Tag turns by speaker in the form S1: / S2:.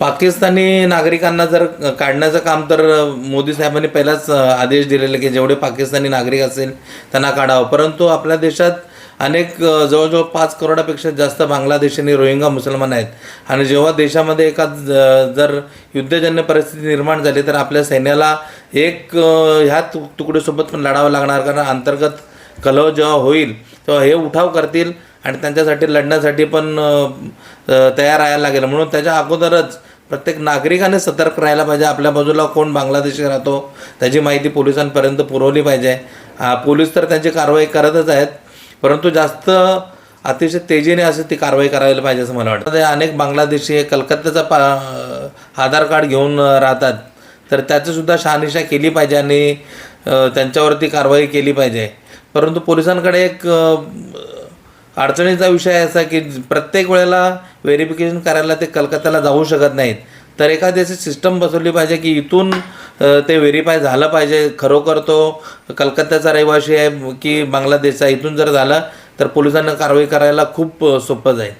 S1: पाकिस्तानी नागरिकांना जर काढण्याचं काम तर मोदी साहेबांनी पहिलाच आदेश दिलेले की जेवढे पाकिस्तानी नागरिक असेल त्यांना काढावं. परंतु आपल्या देशात अनेक जवळजवळ पाच करोडापेक्षा जास्त बांगलादेशी आणि रोहिंगा मुसलमान आहेत. आणि जेव्हा देशामध्ये एका ज- जर युद्धजन्य परिस्थिती निर्माण झाली तर आपल्या सैन्याला एक ह्या तुकडीसोबत पण लढावं लागणार. कारण अंतर्गत कलह जेव्हा होईल तेव्हा हे उठाव करतील. आणि त्यांच्यासाठी लढण्यासाठी पण तयार राहायला लागेल. म्हणून त्याच्या अगोदरच प्रत्येक नागरिकाने सतर्क राहायला पाहिजे. आपल्या बाजूला कोण बांगलादेशी राहतो त्याची माहिती पोलिसांपर्यंत पुरवली पाहिजे. पोलीस तर त्यांची कारवाई करतच आहेत. परंतु जास्त अतिशय तेजीने असं ती कारवाई करायला पाहिजे असं मला वाटतं. ते अनेक बांगलादेशी कलकत्त्याचा पा आधार कार्ड घेऊन राहतात. तर त्याचंसुद्धा शहानिशा केली पाहिजे आणि त्यांच्यावरती कारवाई केली पाहिजे. परंतु पोलिसांकडे एक अडचणीचा विषय असा की प्रत्येक वेळेला व्हेरिफिकेशन करायला ते कलकत्त्याला जाऊ शकत नाहीत. तर एखादी अशी सिस्टम बसवली पाहिजे की इथून ते व्हेरीफाय झालं पाहिजे. खरोखर तो कलकत्त्याचा रहिवासी आहे की बांगलादेशचा इथून जर झालं तर पोलिसांना कारवाई करायला खूप सोपं जाईल.